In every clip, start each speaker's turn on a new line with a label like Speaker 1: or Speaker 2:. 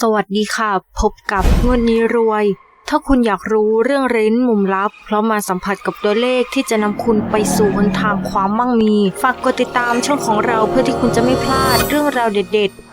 Speaker 1: สวัสดีค่ะ พบกับเงินนี้รวย ถ้าคุณอยากรู้เรื่องเร้นมุมลับ เพราะมาสัมผัสกับตัวเลขที่จะนำคุณไปสู่หนทางความมั่งมี ฝากกดติดตามช่องของเราเพื่อที่คุณจะไม่พลาดเรื่องราวเด็ด ๆ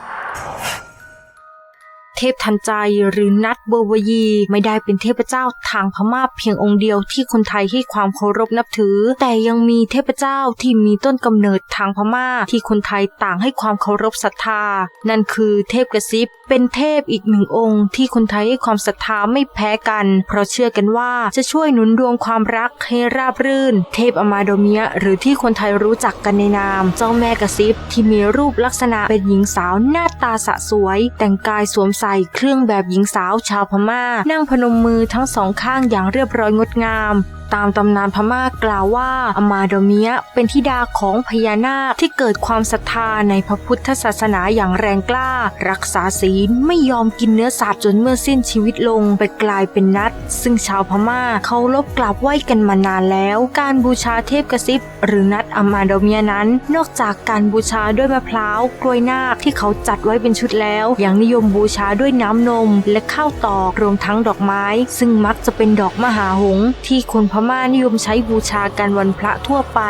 Speaker 1: พทันใจหรือนัทเบอร์วยี ไม่ได้เป็นเทพเจ้าทางพม่าเพียงองค์เดียวที่คนไทยให้ความเคารพนับถือ แต่ยังมีเทพเจ้าที่มีต้นกำเนิดทางพม่าที่คนไทยต่างให้ความเคารพศรัทธา นั่นคือเทพกระซิบ เป็นเทพอีกหนึ่งองค์ ที่คนไทยให้ความศรัทธาไม่แพ้กัน เพราะเชื่อกันว่าจะช่วยหนุนดวงความรักให้ราบรื่น เทพอมาโดเมียหรือที่คนไทยรู้จักกันในนาม เจ้าแม่กระซิบที่มีรูปลักษณะเป็นหญิงสาวหน้าตาสะสวย แต่งกายสวมใส่เครื่องแบบหญิงสาวชาวพม่า นั่งพนมมือทั้งสองข้างอย่างเรียบร้อยงดงาม ตามตำนานพม่ากล่าวว่าอมาโดเมียเป็นธิดาของพญานาคที่เกิดความศรัทธาในพระพุทธศาสนาอย่างแรงกล้า รักษาศีลไม่ยอมกินเนื้อสัตว์จนเมื่อสิ้นชีวิตลงไปกลายเป็นนัด ซึ่งชาวพม่าเขาลบกราบไหว้กันมานานแล้ว การบูชาเทพกระซิบ หรือนัดอมาโดเมียนั้น นอกจากการบูชาด้วยมะพร้าวกล้วยนาคที่เขาจัดไว้เป็นชุดแล้วยังนิยมบูชาด้วยน้ำนม และข้าวตอกรวมทั้งดอกไม้ ซึ่งมักจะเป็นดอกมหาหงส์ที่คนพม่านิยมใช้บูชากันวันพระทั่วไป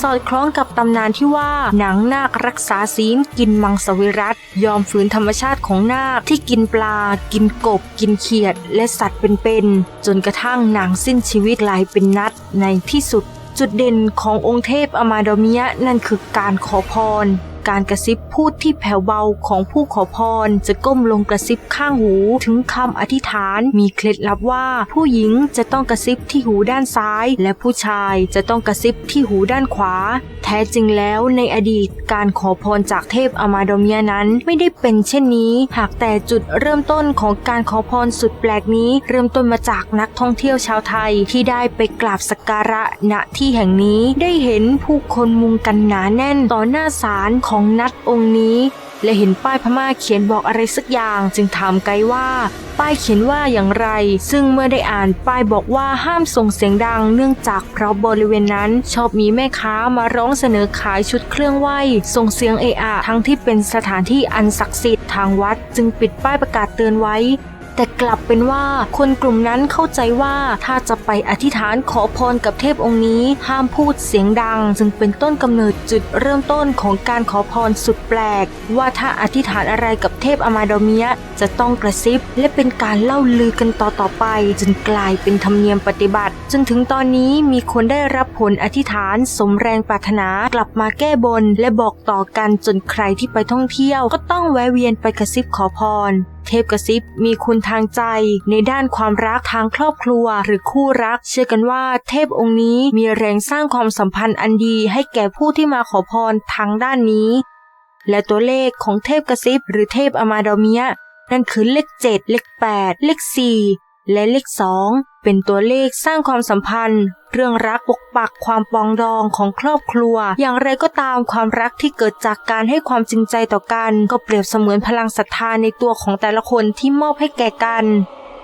Speaker 1: สอดคล้องกับตำนานที่ว่าหนังนาครักษาศีลกินมังสวิรัตยอมฝืนธรรมชาติของนาคที่กินปลา กินกบ กินเขียด และสัตว์เป็นๆจนกระทั่งนางสิ้นชีวิตกลายเป็นนัดในที่สุด จุดเด่นขององค์เทพอมาโดเมียนั่นคือการขอพร การกระซิบพูดที่แผ่วเบาของผู้ขอพร จะก้มลงกระซิบข้างหูถึงคำอธิษฐาน มีเคล็ดลับว่า ผู้หญิงจะต้องกระซิบที่หูด้านซ้าย และผู้ชายจะต้องกระซิบที่หูด้านขวา แท้จริงแล้วในอดีตการขอพรจากเทพอมาโดเมียนั้นไม่ได้เป็นเช่นนี้ หากแต่จุดเริ่มต้นของการขอพรสุดแปลกนี้ เริ่มต้นมาจากนักท่องเที่ยวชาวไทยที่ได้ไปกราบสักการะณที่แห่งนี้ได้เห็นผู้คนมุงกันหนาแน่นต่อหน้าศาลขอองนัดองค์นี้ และเห็นป้ายพม่าเขียนบอกอะไรสักอย่างจึงถามไกด์ว่า ป้ายเขียนว่าอย่างไร ซึ่งเมื่อได้อ่านป้ายบอกว่าห้ามส่งเสียงดัง เนื่องจากเพราะบริเวณนั้นชอบมีแม่ค้ามาร้องเสนอขายชุดเครื่องไหว้ส่งเสียงเอะอะทั้งที่เป็นสถานที่อันศักดิ์สิทธิ์ทางวัด จึงปิดป้ายประกาศเตือนไว้ แต่กลับเป็นว่าคนกลุ่มนั้นเข้าใจว่าถ้าจะไปอธิษฐานขอพรกับเทพองค์นี้ ห้ามพูดเสียงดัง จึงเป็นต้นกำเนิดจุดเริ่มต้นของการขอพรสุดแปลก ว่าถ้าอธิษฐานอะไรกับเทพอมาโดเมียจะต้องกระซิบ และเป็นการเล่าลือกันต่อๆไป จนกลายเป็นธรรมเนียมปฏิบัติ จนถึงตอนนี้มีคนได้รับผลอธิษฐาน สมแรงปรารถนากลับมาแก้บน และบอกต่อกันจนใครที่ไปท่องเที่ยว ก็ต้องแวะเวียนไปกระซิบขอพร เทพกระซิบมีคุณทางใจ ในด้านความรักทางครอบครัว หรือคู่รัก เชื่อกันว่าเทพองค์นี้มีแรงสร้างความสัมพันธ์อันดีให้แก่ผู้ที่มาขอพรทางด้านนี้ และตัวเลขของเทพกระซิบหรือเทพอมาดอเมียนั่นคือเลข 7 เลข 8 เลข 4 และเลข 2 เป็นตัวเลขสร้างความสัมพันธ์ เรื่องรักปกปักความปองดองของครอบครัว อย่างไรก็ตามความรักที่เกิดจากการให้ความจริงใจต่อกัน ก็เปรียบเสมือนพลังศรัทธาในตัวของแต่ละคนที่มอบให้แก่กัน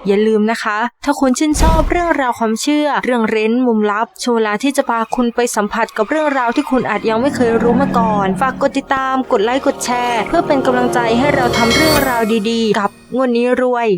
Speaker 1: อย่าลืมนะคะ ถ้าคุณชื่นชอบเรื่องราวความเชื่อ เรื่องเร้นมุมลับช่วงเวลาที่จะพาคุณไปสัมผัสกับเรื่องราวที่คุณอาจยังไม่เคยรู้มาก่อน ฝากกดติดตาม กดไลค์ กดแชร์ เพื่อเป็นกำลังใจให้เราทำเรื่องราวดีๆ กับงวดนี้รวย